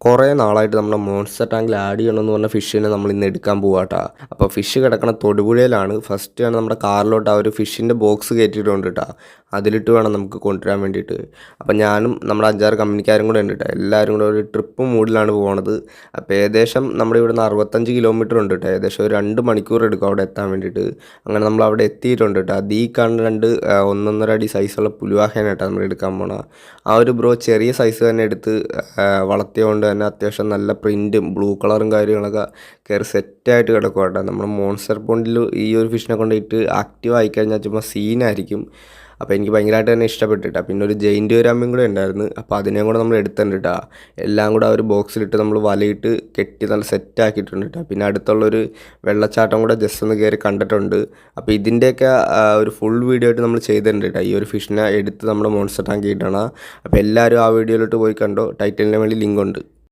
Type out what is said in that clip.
കുറേ നാളായിട്ട് നമ്മുടെ മോൺസ്റ്റർ ടാങ്കിൽ ആഡ് ചെയ്യണമെന്ന് പറഞ്ഞ ഫിഷിനെ നമ്മൾ ഇന്ന് എടുക്കാൻ പോവാട്ടാ അപ്പോൾ ഫിഷ് കിടക്കണ തൊടുപുഴയിലാണ്. ഫസ്റ്റ് ആണ് നമ്മുടെ കാറിലോട്ട് ആ ഒരു ഫിഷിന്റെ ബോക്സ് കയറ്റിയിട്ടുണ്ട് കേട്ടോ അതിലിട്ട് വേണം നമുക്ക് കൊണ്ടുവരാൻ വേണ്ടിയിട്ട്. അപ്പം ഞാനും നമ്മുടെ അഞ്ചാറ് കമ്പനിക്കാരും കൂടെ ഉണ്ട് കേട്ടോ എല്ലാവരും കൂടെ ഒരു ട്രിപ്പ് മൂഡിലാണ് പോകുന്നത് അപ്പോൾ ഏകദേശം നമ്മുടെ ഇവിടുന്ന് അറുപത്തഞ്ച് കിലോമീറ്റർ ഉണ്ട് കേട്ടോ ഏകദേശം ഒരു രണ്ട് മണിക്കൂർ എടുക്കും അവിടെ എത്താൻ വേണ്ടിയിട്ട്. അങ്ങനെ നമ്മൾ അവിടെ എത്തിയിട്ടുണ്ട് കേട്ടോ അത് ഈ കാണുന്ന രണ്ട് ഒന്നൊന്നര അടി സൈസുള്ള പുലുവാഹേന കേട്ടോ നമ്മൾ എടുക്കാൻ പോണ. ആ ഒരു ബ്രോ ചെറിയ സൈസ് തന്നെ എടുത്ത് വളർത്തിയതുകൊണ്ട് തന്നെ അത്യാവശ്യം നല്ല പ്രിന്റും ബ്ലൂ കളറും കാര്യങ്ങളൊക്കെ കയറി സെറ്റായിട്ട് കിടക്കും കേട്ടോ നമ്മൾ മോൺസ്റ്റർ പോണ്ടിൽ ഈ ഒരു ഫിഷിനെ കൊണ്ടിട്ട് ആക്റ്റീവ് ആയിക്കഴിഞ്ഞാൽ ചുമ്മാ സീനായിരിക്കും അപ്പോൾ എനിക്ക് ഭയങ്കരമായിട്ട് തന്നെ ഇഷ്ടപ്പെട്ടിട്ടാ. പിന്നെ ഒരു ജയിന്റ് ഒരു അമ്മയും കൂടെ ഉണ്ടായിരുന്നു. അപ്പോൾ അതിനെയും കൂടെ നമ്മൾ എടുത്തിട്ടുണ്ട്. കേട്ടോ എല്ലാം കൂടെ ആ ഒരു ബോക്സിലിട്ട് നമ്മൾ വലയിട്ട് കെട്ടി നല്ല സെറ്റ് ആക്കിയിട്ടുണ്ട്. കേട്ടോ പിന്നെ അടുത്തുള്ളൊരു വെള്ളച്ചാട്ടം കൂടെ ജസ്റ്റ് ഒന്ന് കയറി കണ്ടിട്ടുണ്ട്. അപ്പോൾ ഇതിന്റെയൊക്കെ ഒരു ഫുൾ വീഡിയോ ആയിട്ട് നമ്മൾ ചെയ്തിട്ടുണ്ട്. കേട്ടോ ഈ ഒരു ഫിഷിനെ എടുത്ത് നമ്മുടെ മോൺസ്റ്റർ ടാങ്ക് ഇട്ടണം. അപ്പോൾ എല്ലാവരും ആ വീഡിയോയിലോട്ട് പോയി കണ്ടോ. ടൈറ്റലിന്റെ വേണ്ടി ലിങ്ക് ഉണ്ട്.